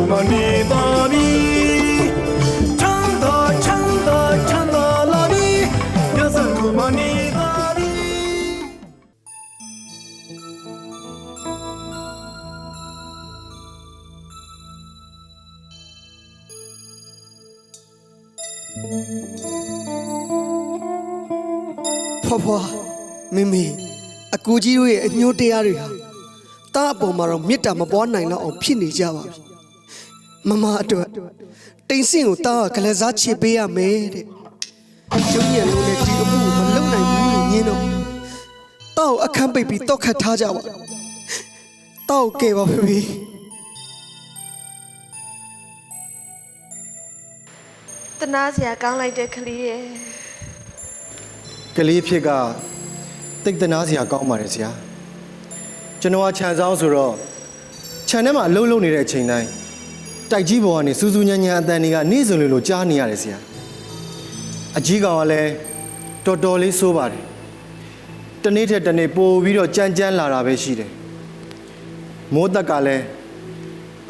ကိုမနေပါပြီချမ်းသာချမ်းသာချမ်းသာလာပြီညစကိုမနေပါပြီဖွားဖွားမိမိအကူကြီးတို့ရဲ့အညှိုးတရားတွေဟာတားအပေါ်မှာတော့မေတ္တာမပွားနိုင်တော့အောင်ဖြစ်နေကြပါပြီ မမအတွက်တိမ်စင်ကိုတားကကလစားချစ်ပေးရမယ်တဲ့ရုံးရလုံးနဲ့ဒီအမှုကိုမလုံနိုင်ဘူးလို့ညင်းတော့တားကိုအခန်းပိတ်ပြီးတောက်ခတ်ထားကြပါတားကိုကယ်ပါဖေဖေတနာစရာကောင်းလိုက်တဲ့ကလေးရဲ့ကလေးဖြစ်ကတိတ်တနာစရာကောင်းပါတယ်ဆရာကျွန်တော်ကခြံဆောင်ဆိုတော့ခြံထဲမှာအလုံးလုံးနေတဲ့အချိန်တိုင်း တိုက်ကြီးပေါ်ကနေစူးစူးညံ့ညံ့အတန်တွေကနေ့စဉ်လိုလိုကြားနေရတယ်ဆရာအကြီးကောင်ကလည်းတော်တော်လေးဆိုးပါတယ်တနေ့ထက်တနေ့ပိုပြီးတော့ကြမ်းကြမ်းလာတာပဲရှိတယ်မိုးသက်ကလည်း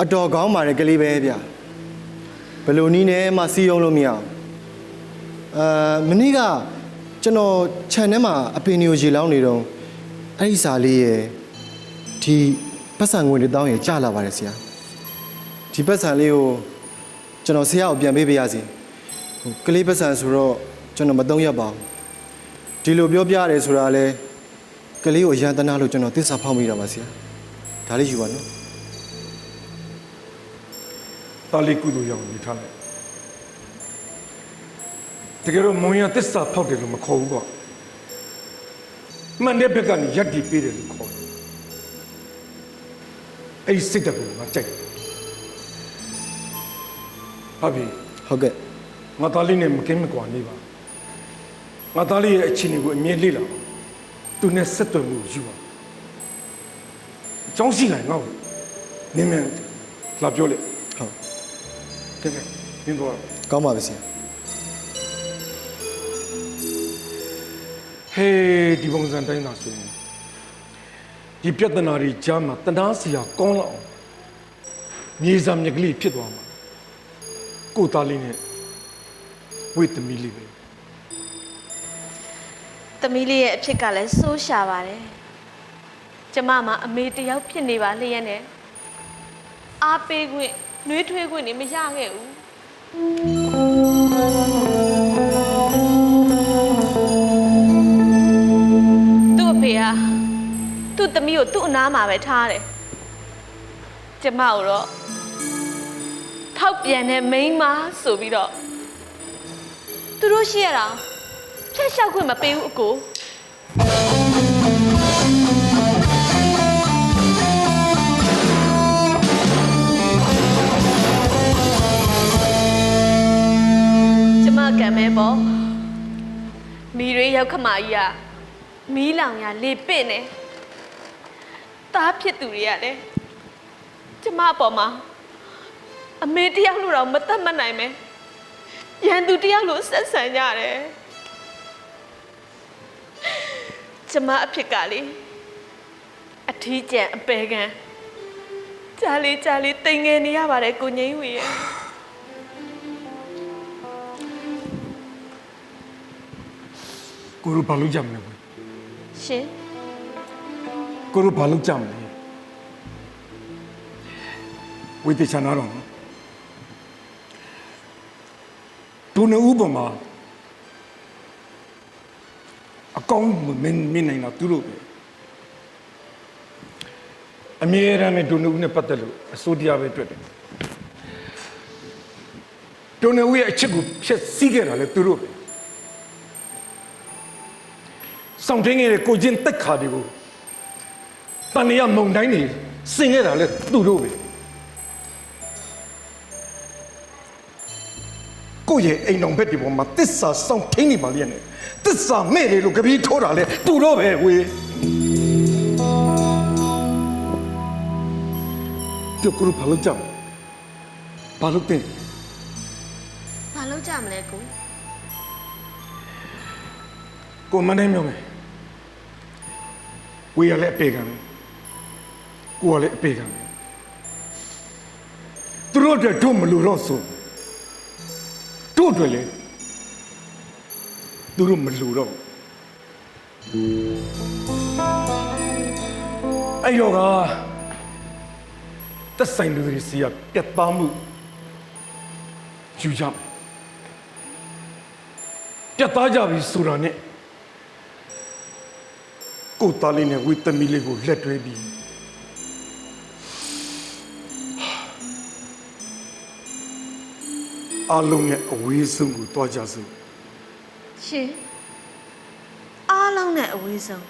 အတော်ကောင်းပါတယ်ကလေးပဲဗျဘယ်လိုနည်းနဲ့မှစီးအောင်လို့မရအောင်အာမနေ့ကကျွန်တော်ခြံထဲမှာအပင်မျိုးရေလောင်းနေတော့အဲ့ဒီစာလေးရယ်ဒီပတ်စံငွေတစ်တောင်းရယ်ကျလာပါတယ်ဆရာ ဒီပတ်စံလေးကိုကျွန်တော်ဆရာကိုပြန်ပေးပေးရစီဟိုကလေးပတ်စံဆိုတော့ကျွန်တော်မသုံးရပါဘူးဒီလိုပြောပြရတယ်ဆိုတာလဲကလေးကိုအရန်တနာလို့ကျွန်တော်သစ္စာဖောက်မိတာပါဆရာဒါလေးယူပါနော်တာလီကုသိုလ်ရအောင်နေထားလိုက်တကယ်တော့မွန်ရသစ္စာဖောက်တယ်လို့မခေါ်ဘူးကွာမှန်တဲ့ဘက်ကနေယက်တီပေးတယ်လို့ခေါ်တယ်အဲ့ဒီစိတ်ဓာတ်ကိုငါကြိုက်တယ် ဟာပြီဟုတ်ကဲ့ငါသားလေးနဲ့မကင်းမကွာနေပါငါသားလေးရဲ့အခြေအနေကိုအမြဲလေ့လာပါသူနဲ့ဆက်သွယ်မှုကိုယူပါအကြောင်းရှိလိုက်ငါ့ကိုနင်းမြန်လာပြောလေဟုတ်ကဲကဲနင်းတော့ကောင်းပါပြီဆရာဟေးဒီပုံစံတိုင်းသာဆိုရင်ဒီပြဿနာတွေကြားမှာတနာစရာကောင်းလောက်အောင်မြေစာမြက်ကလေးဖြစ်သွားမှာ ကိုယ်သားလေးနဲ့ဝိသမီးလေးပဲသမီးလေးရဲ့အဖြစ်ကလည်းစိုးရှာပါတယ်ကျမမှာအမေတစ်ယောက်ဖြစ်နေပါလျက်နဲ့အားပေးခွင့်နှွေးထွေးခွင့်နေမရခဲ့ဘူးသူ့အဖေဟာသူ့သမီးကိုသူ့အနားမှာပဲထားတယ်ကျမကိုတော့ ထောက်ပြန်တဲ့မိန်းမဆိုပြီးတော့သူတို့ရှိရတာဖျက်ရှောက်ခွင့်မပေးဘူးအကိုကျမကံမဲပေါ့မိရွေးရောက်ခမကြီးကမီးလောင်ရလေပင့်နေတားဖြစ်သူတွေကလည်းကျမအပေါ်မှာ အမေတယောက်လို့တော့မတတ်မနိုင်မဲရန်သူတယောက်လို့ဆက်ဆံကြတယ်ကျမအဖြစ်ကလေအထီးကျန်အပေခံကြားလေးကြားလေးတိမ်ငယ်နေရပါတယ်ကိုငိမ့်ဝေရဲ့ကိုတို့ဘာလို့ကြမလဲကွယ်ရှင်ကိုတို့ဘာလို့ကြမလဲဝိသေချာနာတော့နော် ဒုနေဥပမာအကောင်းမင်းမင်းနိုင်တော့သူတို့ပဲအမြဲတမ်းနဲ့ဒုနေဥနဲ့ပတ်သက်လို့အစိုးတရားပဲတွေ့တယ်ဒုနေဥရဲ့အချစ်ကိုဖြည့်ဆည်းခဲ့တာလေသူတို့ပဲစောင့်ထင်းခဲ့တဲ့ကိုချင်းတက်ခါတွေကိုတန်ရမုံတိုင်းနေစင်ခဲ့တာလေသူတို့ပဲ ကိုယ့်ရဲ့အိမ်တော်ဘက်ဒီပေါ်မှာတစ္ဆာစောင့်ထင်းနေပါလေနဲ့တစ္ဆာမဲ့လေလို့ကြပြီးထိုးတာလေသူတို့ပဲဝေးပြုတ်ကလူဘာလို့ကြမ်းဘာလို့တင်ဘာလုပ်ကြမလဲကိုကိုမနိုင်မြောမယ်ဝေးရလဲအပေကံပဲကိုကလည်းအပေကံပဲသူတို့အတွက်တို့မလို့တော့ဆို တို့အတွက်လေသူတို့မလို့တော့အဲ့တော့ကသက်ဆိုင်လူတွေစီကပြတ်သားမှုယူကြမယ်ပြတ်သားကြပြီဆိုတာနဲ့ကိုယ်သားလေးနဲ့ဝိသမီးလေးကိုလက်တွဲပြီး အလုံးရဲ့အဝေးဆုံးကိုတွားကြစို့ရှင်အားလုံးနဲ့အဝေးဆုံး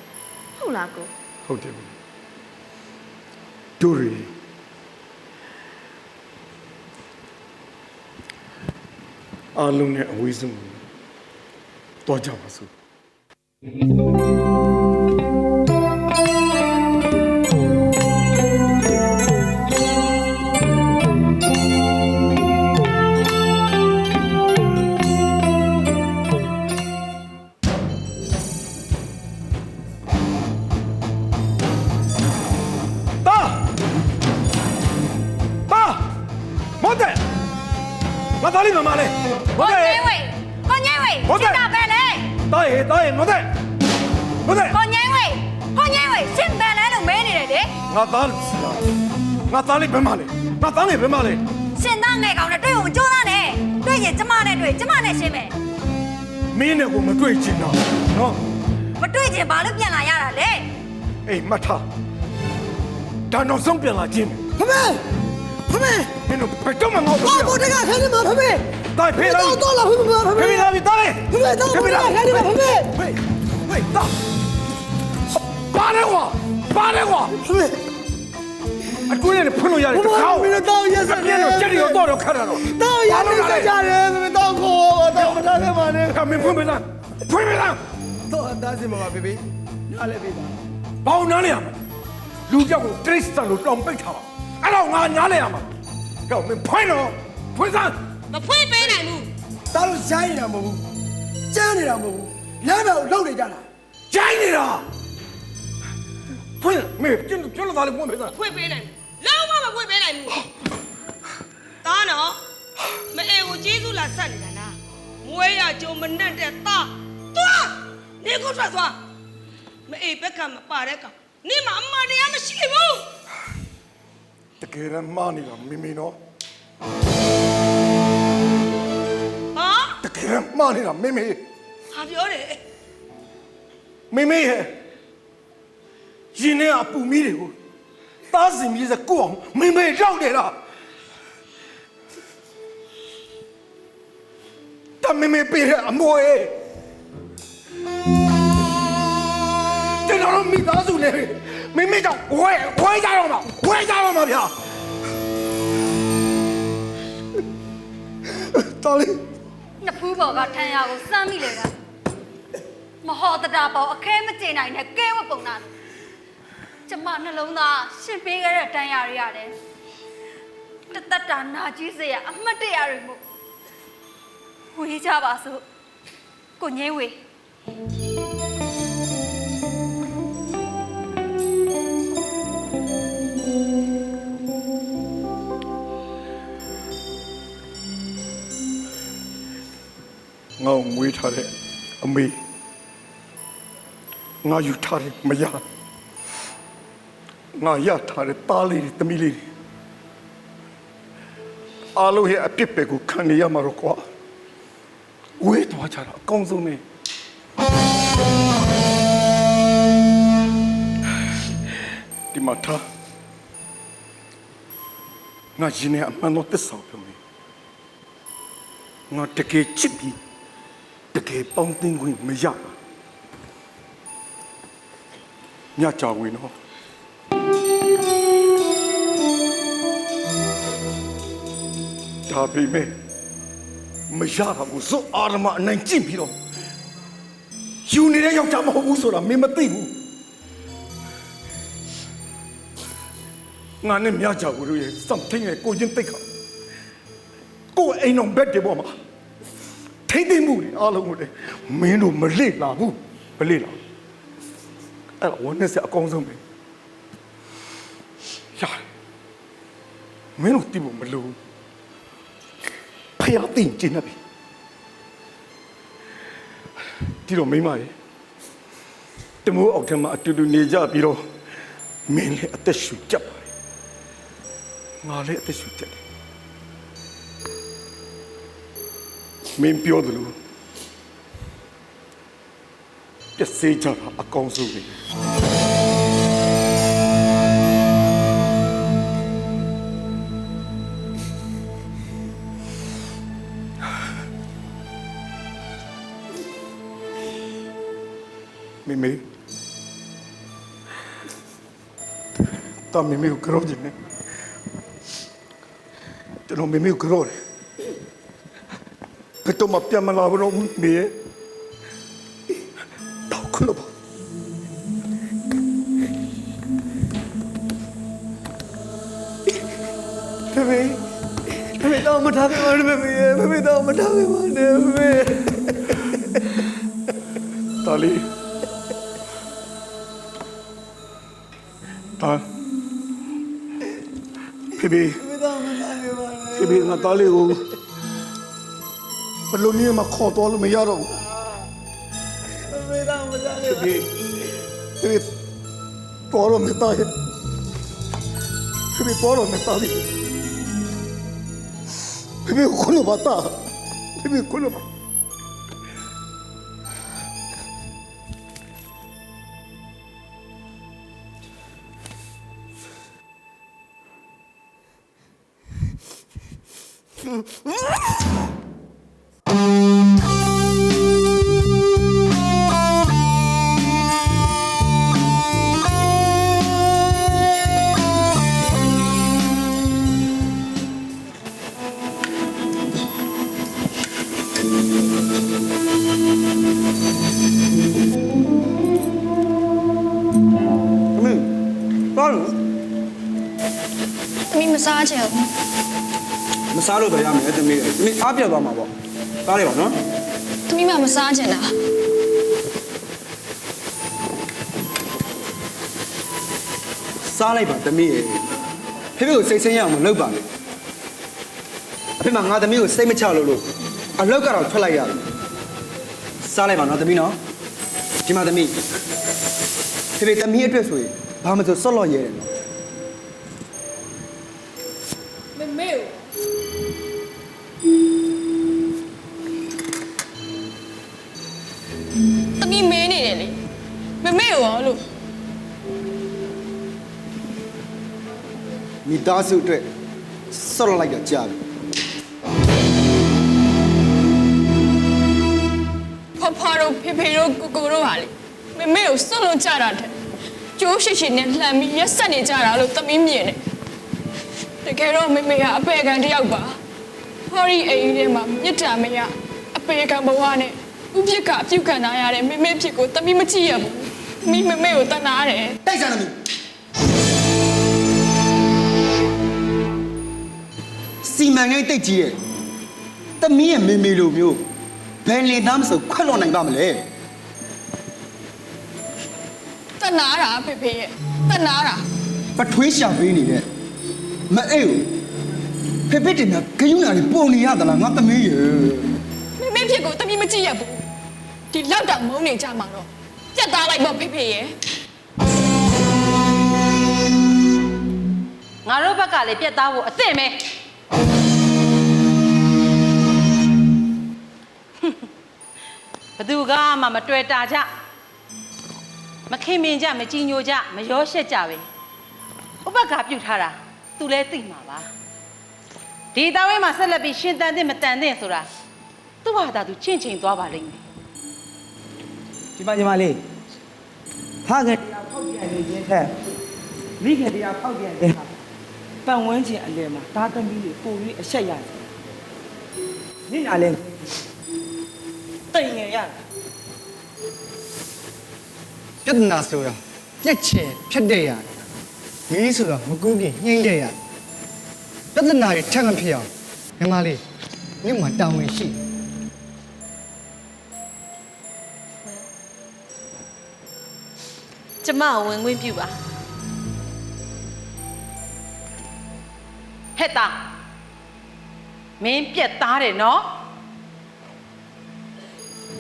ဟုတ်လားကိုဟုတ်တယ်ဗျတို့ရီအလုံးနဲ့အဝေးဆုံးကိုတွားကြပါစို့တာ တာရေတာရေမော်တယ်မော်တယ်ကိုငိမ့်ဝေကိုငိမ့်ဝေရှင်းတယ်လေလို့မဲနေတယ်လေငါသားလေးငါသားလေးဘယ်မှာလဲငါသားလေးဘယ်မှာလဲရှင်းသားငယ်ကောင်နဲ့တွေ့ဖို့မကြိုးစားနဲ့တွေ့ရင်ကျမနဲ့တွေ့ကျမနဲ့ရှင်းမယ်မင်းနဲ့ကိုမတွေ့ချင်တော့နော်မတွေ့ချင်ဘာလို့ပြန်လာရတာလဲအေးမတ်ထားဒါတော့ဆုံးပြန်လာခြင်းဖမေ ဖမေမင်းတို့ဘယ်တော့မှငေါ့ဘာဘူးဘောတကခဲနေမှာဖမေတာဖေးလာတော့တော့လာဖမေဖဖေမေးလာပြီတာလေဖမေတော့ဘောတကခဲနေမှာဖမေဟေးဟေးတာပါရဲကွာပါရဲကွာဖမေအကွေးနဲ့ဖွင့်လို့ရတယ်ဘုရားမင်းတို့တော့ရက်စက်တယ်ပြည့်တော့ကြက်ရောတော့တော့ခတ်တာတော့တော့ရနေကြကြတယ်ဖမေတော့ကိုတော့မထားနဲ့ပါနဲ့ကမင်းဖွင့်ပေးလားဖွင့်ပေးလားတော့အသားစင်ပါပါဖေဖေညလည်းပေးပါဘောင်းနားလေရမှာလူကြောက်ကိုတရိစတန်လို့တောင်ပိတ်ထားပါ အဲ့တော့ငါညားလေရမှာတော့မင်းဖွင့်တော့ဖွင့်စမ်းမဖွင့်ပေးနိုင်ဘူးတားလို့ရိုင်းနေတာမဟုတ်ဘူးကြမ်းနေတာမဟုတ်ဘူးလမ်းတော်လောက်နေကြတာဂျိုင်းနေတာဖွင့်မင်းကျွန်းကျွန်းလာလေဖွင့်ပေးစမ်းဖွင့်ပေးနိုင်ဘူးလုံးဝမဖွင့်ပေးနိုင်ဘူးတားနော်မအေကိုကျေးဇူးလာဆက်နေတာလားမွေးရကြုံမနဲ့တဲ့တားသွားနေကိုထွက်သွားမအေဘက်ကမပါတဲ့ကောင်နေမှာအမှန်တရားမရှိဘူး တကယ်ရမ်းမာနေတာမင်းမင်းနော်ဟာတကယ်ရမ်းမာနေတာမင်းမင်းဟာပြောတယ်မင်းမင်းရဲ့ရင်ထဲအပူမီးတွေကိုသားစင်မြေစကိုအောင်မင်းမင်းရောက်နေတာတမင်းမင်းပြေတဲ့အမွေကျွန်တော်တို့မိသားစုနဲ့ မင်းမင်းကြောင့်ဝဲဝဲကြတော့မှာဝဲကြတော့မှာဗျာတော်လေးနှစ်ဖူးပေါ်ကထန်ရကိုစမ်းမိလေတာမဟောတတာပေါ်အခဲမကျင်နိုင်နဲ့ကဲဝတ်ပုံနာကျမနှလုံးသားရှင်းပေးခဲ့တဲ့တန်ရာတွေရတယ်တသက်တာနာကြီးစရာအမှတ်တရတွေမို့ဝေးကြပါစို့ကိုငိမ့်ဝေ ငါ့ကိုမွေးထားတဲ့အမေငါယူထားတဲ့မယားငါရထားတဲ့သားလေးတွေသမီးလေးတွေအားလုံးရဲ့အပြစ်ပဲကိုခံနေရမှာတော့ကွာဝေးသွားကြတာအကောင်းဆုံးပဲဒီမှာထားငါရှင်နဲ့အမှန်တော့သစ္စာကိုပြောမယ်ငါတကယ်ချစ်ပြီး တကယ်ပေါင်းသင်းခွင့်မရဘူးညကြဝင်တော့ဒါပေမဲ့မရတာကိုဇွတ်အာရမအနိုင်ကျင့်ပြီးတော့ယူနေတဲ့ယောက်ျားမဟုတ်ဘူးဆိုတာမင်းမသိဘူးငါနဲ့မြကြဘူးလို့ရဲ့ something ရဲ့ကိုချင်းတိတ်ခါကိုယ်အိမ်တော်ဘက်တွေပေါ်မှာ ထိမ့်သိမ့်မှုတွေအားလုံးကိုလည်းမင်းတို့မလေ့လာဘူးမလေ့လာဘူးအဲ့ဒါဝန်းနဲ့ဆက်အကောင်းဆုံးပဲရတယ်မင်းတို့တိဖို့မလိုဘူးဖျားသိရင်ကျင်းနေပြီဒီတော့မိမရေတမိုးအောက်ထက်မှာအတူတူနေကြပြီးတော့မင်းလည်းအသက်ရှူကြပ်ပါတယ်ငါလည်းအသက်ရှူကြပ်တယ် မင်းပြောတယ်လို့ပြည့်စေးကြတာအကောင်းဆုံးပဲမေမေတာမေမေကိုကြောက်ကြည့်နေကျွန်တော်မေမေကိုကြောက်တယ်ဘ ယ်တော့မှပြန်မလာဘူးတော့မေရဲ့တော့ခလို့ပါမေမေမေမေတော့မထားပြပါနဲ့မေမေမေမေတော့မထားပြပါနဲ့မေမေတော်လီတာဖေဖေဖေဖေငါတားလေးကို ဘယ်လိုနည်းမှခေါ်တော်လို့မရတော့ဘူးဖေဖေဖေဖေတော်တော့မတားရဲ့ဖေဖေတော်တော့မတားဘူးဖေဖေကိုလို့ပါတာဖေဖေကိုလို့ပါအ မစားချင်ဘူးမစားလို့ပဲရမယ်တမီးတမီးအားပြောက်သွားမှာပေါ့စားလိုက်ပါနော်သမီးမမစားချင်တာစားလိုက်ပါတမီးရေဖေဖေကိုစိတ်ဆင်းရအောင်မလုပ်ပါနဲ့အဖေမငါတမီးကိုစိတ်မချလို့လို့အလောက်ကတော့ထွက်လိုက်ရတယ်စားလိုက်ပါနော်တမီးနော်ဒီမှာတမီးဖေဖေတမီးအတွက်ဆိုရင်ဘာမှမဆိုဆော့လော့ရဲတယ်နော် သမီးမဲနေတယ်လေမမေကိုရောလို့မိသားစုအတွက်ဆော့လော့လိုက်တော့ကြာပြီဖဖတို့ဖေဖေတို့ကိုကိုတို့ဟာလေမမေကိုစွန့်လွတ်ကြတာတဲ့ကျိုးရှိရှိနဲ့လှမ်းပြီးရက်ဆက်နေကြတာလို့သမီးမြင်တယ်တကယ်တော့မမေကအပေခံတစ်ယောက်ပါဟော်ရီအိမ်ထဲမှာမြစ်တာမရအပေခံဘဝနဲ့ ဥပြစ်ကအပြုတ်ခံထားရတဲ့မမေဖြစ်ကိုသမီးမကြည့်ရဘူးမိမမေကိုတနာတယ်တိုက်စားတမီးစီမံကိန်းတိတ်ကြီးရဲ့တမီးရဲ့မေမေလိုမျိုးဘယ်လေသားမဆိုခွက်လွန်နိုင်ပါမလဲတနာတာဖေဖေရဲ့တနာတာပထွေးရှာပေးနေတဲ့မအေးကိုဖေဖေတင်ကဂယုဏတွေပုံနေရသလားငါသမီးရေမမေဖြစ်ကိုသမီးမကြည့်ရဘူး ဒီလောက်တောင်မုန်းနေကြမှာတော့ပြတ်သားလိုက်ပေါ့ဖေဖေရဲ့ငါတို့ဘက်ကလည်းပြတ်သားဖို့အသင့်ပဲဘသူကမှမတွေ့တာကြမခင်မင်ကြမကြည်ညိုကြမရောရှက်ကြပဲဥပက္ခပြုတ်ထားတာသူလဲသိမှာပါဒီတောင်းဝဲမှာဆက်လက်ပြီးရှင်တန်တဲ့မတန်တဲ့ဆိုတာသူ့ဘာသာသူချင့်ချိန်သွားပါလိမ့်မယ် ဒီမှာညီမလေးဖခင်တရားဖောက်ပြန်နေခြင်းထက်မိခင်တရားဖောက်ပြန်တဲ့ဟာပတ်ဝန်းကျင်အလယ်မှာသားသမီးတွေပိုပြီးအဆက်ရတယ်နင့်နာလဲတိတ်ငယ်ရတယ်ပြဿနာဆိုတာပြက်ချင်ဖြတ်တဲ့ရတယ်မီးဆိုတာမကူးခင်ညှိမ့်တဲ့ရတယ်ပြဿနာတွေထက်မဖြစ်အောင်ညီမလေးနင့်မှာတောင်းဝင်ရှိတယ် ကျမကိုဝင်ခွင့်ပြုပါဟဲ့တာမင်းပြက်သားတယ်နော်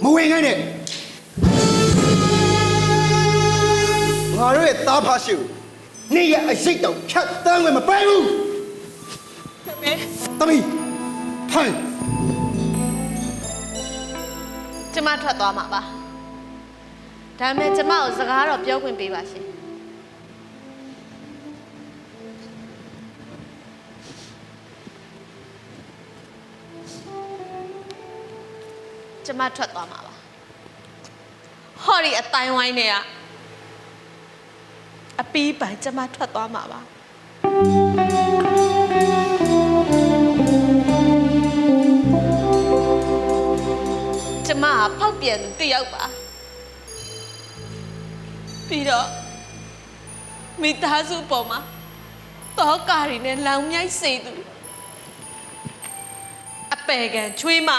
မဝင်ခိုင်းနဲ့ငါတို့ရဲ့သားဖားရှိကိုနေ့ရက်အစိတ်တောင်ဖြတ်တန်းဝင်မပဲဘူးမဲသမီးထိုင်ကျမထွက်သွားမှာပါ ဒါပေမဲ့ကျမကိုစကားတော့ပြောခွင့်ပေးပါရှင်ကျမထွက်သွားမှာပါဟောဒီအတိုင်းဝိုင်းတွေကအပီးပိုင်ကျမထွက်သွားမှာပါကျမကဖောက်ပြန်သူတစ်ယောက်ပါ ပြီးတော့မိသားစုပေါ်မှာတောကာရီနဲ့လောင်မြိုက်စေသူအပေကန်ချွေးမ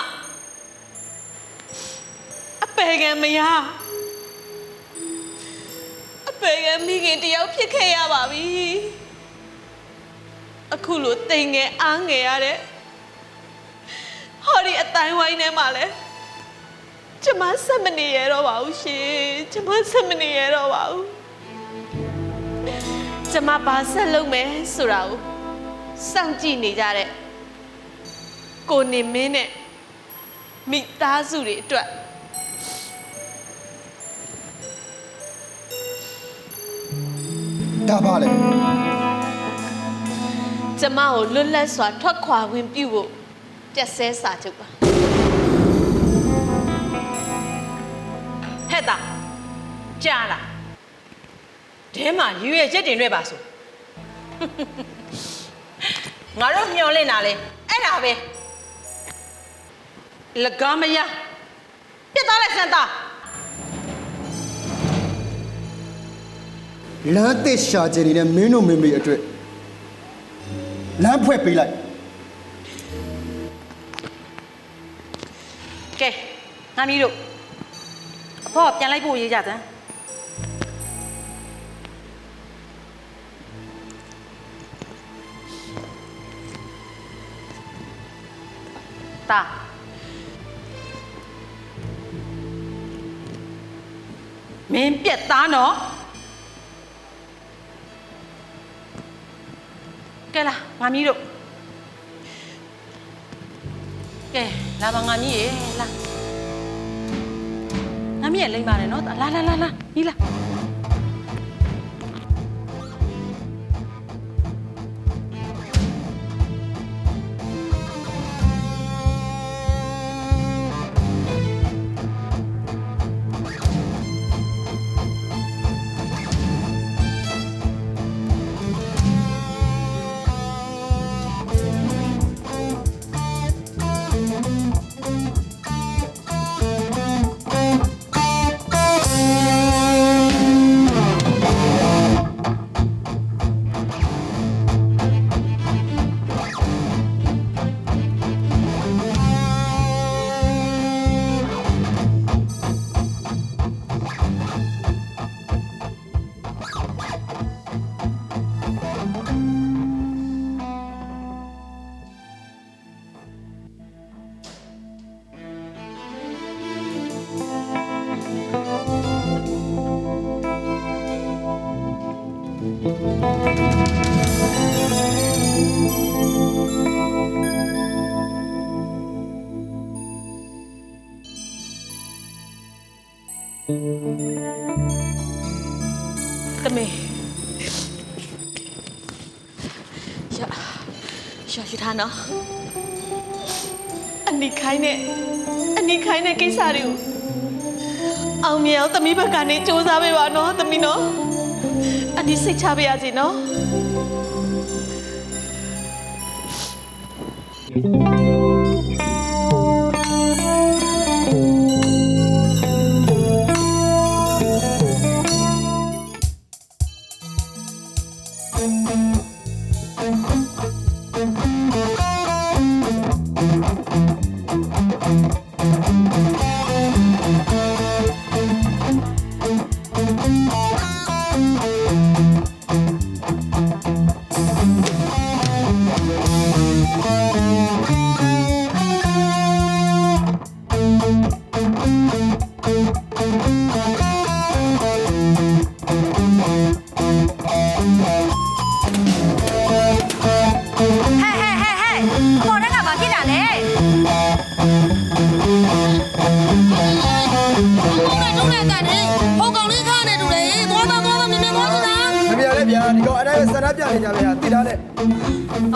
အပေကန်မယားအပေကန်မိခင်တယောက်ဖြစ်ခဲ့ရပါပြီအခုလိုတိမ်ငယ်အားငယ်ရတဲ့ဟောဒီအတိုင်းဝိုင်းထဲမှာလဲ ကျမဆက်မနေရတော့ပါဘူးရှင်ကျမဆက်မနေရတော့ပါဘူးကျမဘာဆက်လုပ်မယ်ဆိုတာကိုစောင့်ကြည့်နေကြတဲ့ကိုနေမင်းနဲ့မိသားစုတွေအတွက်ဒါပါလေကျမကိုလွတ်လပ်စွာထွက်ခွာခွင့်ပြုဖို့ပြက်ဆဲစာချုပ်ပါ ဟဲ့တာကြားလားတဲမှာရွရွချက်တင်တွေ့ပါဆိုငါတို့မျောလင့်တာလေအဲ့ဒါပဲလကားမရပြစ်သားလိုက်စမ်းသားလမ်းသစ်ရှာကျင်နေတဲ့မင်းတို့မင်းမေအတွက်လမ်းဖွဲ့ပေးလိုက်ကဲငါမီးတို့ အဖေါ်ပြန်လိုက်ဖို့ရေးကြစမ်းတာမင်းပြက်သားနော်ကဲလာငါမီးတို့ကဲလာပါငါမီးရေလာငါ မီးရလိမ့်ပါတယ်နော်လာလာလာလာမီးလာ အနိခိုင်းနဲ့ကိစ္စတွေကိုအောင်မြင်အောင်သမီးဘက်ကနေစူးစမ်းပေးပါနော်သမီးနော်အနိစိတ်ချပေးရစီနော်ဟဲ့ဟဲ့ န္ဒပြနေကြဗျာတိထားတဲ့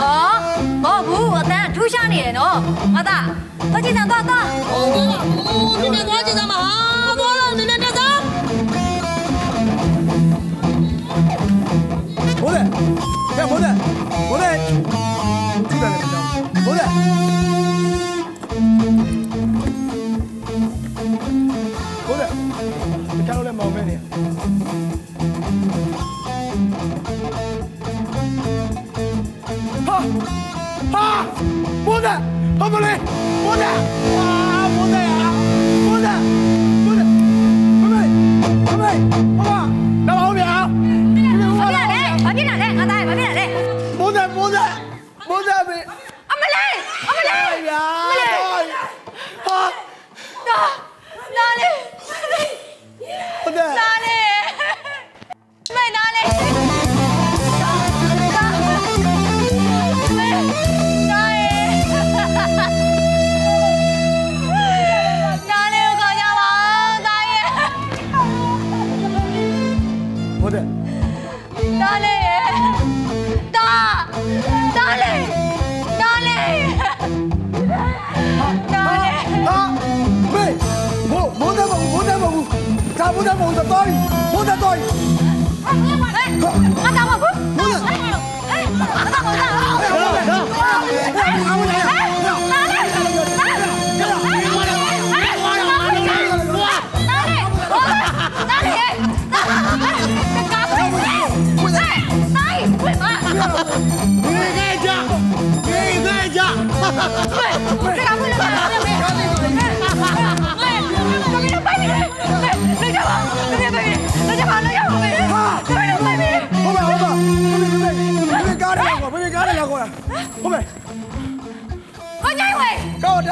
အော်ဘောဘူးအတန်းထူးရှားနေတယ်နော်မသားတော့ကြည့်စမ်းသွားသွားဟိုကောင်ကမြင်မြင်သွားကြ တဲ့ဟာမ ကားပဲလာတယ်မေမေမေမေမေပိုင်နေနေကြပါနေပါနေကြပါလို့ရပါမယ်မေမေမေမေဟုတ်ပါဟုတ်ပါဘယ်ဘယ်ကားတယ်ကွာဘယ်ကားတယ်ကွာဟုတ်ပါကိုကြီးဝေးကောက်တ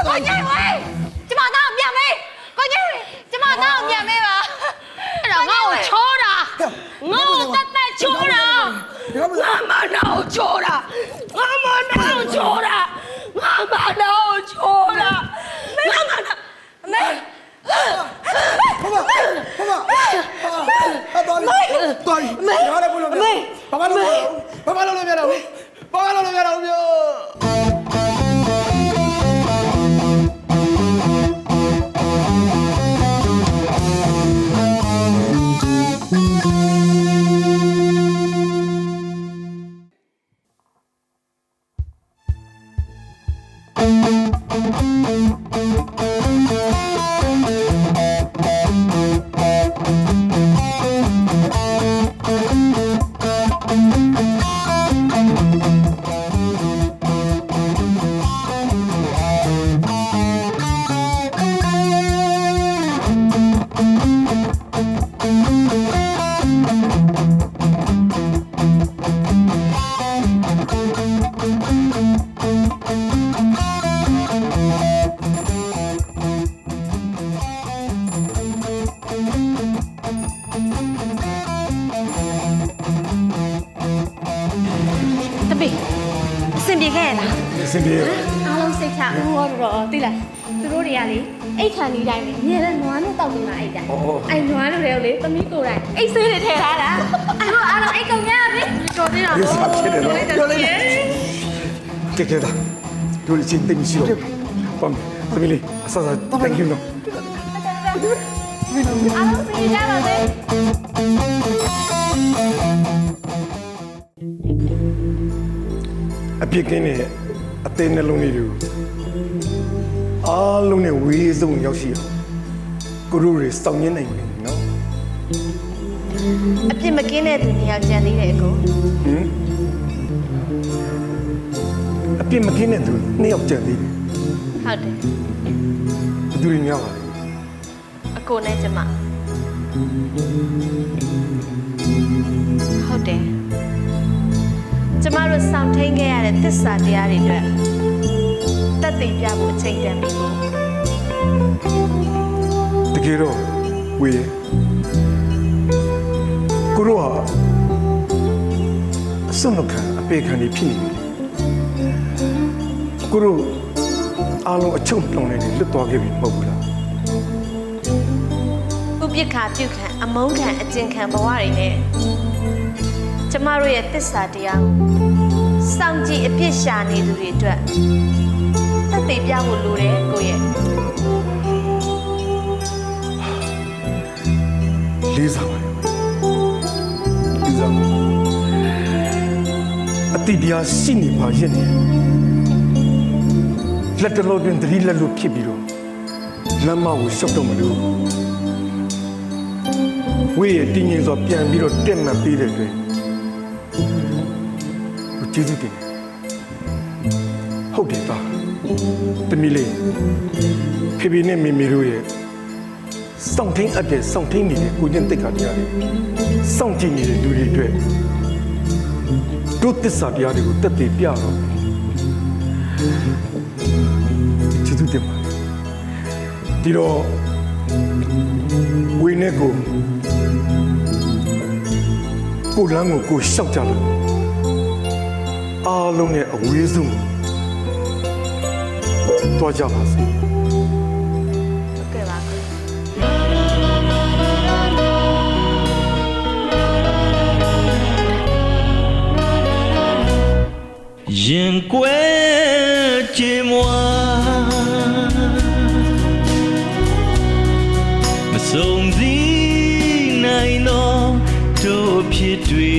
အဆင်ပြေခဲ့ရလားအဆင်ပြေရအားလုံးစိတ်ချဦးရောတော့သိလားသူတို့တွေကလေအိတ်ခံဒီတိုင်းပဲညနေနွားနဲ့တောက်နေတာအိတ်တာအဲ့နွားတို့တွေကိုလေသမီးကိုယ်တိုင်အိတ်ဆွေးတွေထည့်ထားတာအဲ့တော့အားလုံးအိတ်ကုန်ရပြီတော်သေးတာဒီစားဖြစ်တယ်နော်ပြောလိုက်ကဲကဲတာတို့လည်းချင်းသိမရှိတော့ပမ်သမီးလေးအဆဆ thank you နော်အားလုံးပြေးကြပါစေ အပြစ်ကင်းနေအသေးနှလုံးလေးတွေကိုအားလုံးနဲ့ဝေးဆုံးရောက်ရှိအောင်ကိုတို့တွေစောင့်ရင်းနိုင်မယ်နော်အပြစ်မကင်းတဲ့သူနှစ်ယောက်ကြံသေးတယ်အကိုဟင်အပြစ်မကင်းတဲ့သူနှစ်ယောက်ကြံသေးတယ်ဟုတ်တယ်ဘယ်သူတွေများပါလဲအကိုနဲ့ကျမဟုတ်တယ် ကျမတို့စောင့်ထိန်ခဲ့ရတဲ့သစ္စာတရားတွေအတွက်တက်တည်ပြဖို့အချိန်တန်ပြီကိုကျကယ်တော့ဝေးကိုရောဟာအစွမ်းခံအပေခံနေဖြစ်နေပြီကိုရောအားလုံးအချုပ်နှောင်နေလွတ်သွားခဲ့ပြီမဟုတ်ဘူးလားဥပိ္ပခာပြုခံအမုန်းခံအကျဉ်ခံဘဝတွေနဲ့ကျမတို့ရဲ့တစ္ဆာတရားကိုစောင့် ကြည့်အပြစ်ရှာနေသူတွေအတွက်သက်သေပြဖို့လိုတယ်ကိုရဲ့လေးစားပါလေလေးစားပါအတိတရားရှိနေပါရဲ့နဲ့လက်တလို့ပင်တတိလက်လို့ဖြစ်ပြီးတော့လမ်းမကိုရှောက်တော့မလို့ဝေးရဲ့တင်းငင်စွာပြန်ပြီးတော့တက်မှတ်ပေးတဲ့အတွက်ကိုကျေးဇူးတင် တမီလေးဖေဖေနဲ့မေမေတို့ရဲ့စောင့်ထင်းအပ်တဲ့စောင့်ထင်းနေတဲ့ကိုကျင့်တိတ်ခါတရားတွေစောင့်ကြည့်နေတဲ့လူတွေအတွက်တို့သစ္စာတရားတွေကိုတက်တည်ပြတော့ကျေးဇူးတင်ပါတယ်ဒီတော့ဝိနေကိုကိုလမ်းကိုကိုရှောက်ကြလို့အားလုံးနဲ့အဝေးဆုံး တွားကြပါစေဟုတ်ကဲ့ပါကိုရင်ကွယ်ကြည်မွာမဆုံးစည်းနိုင်တော့တို့ဖြစ်တွေ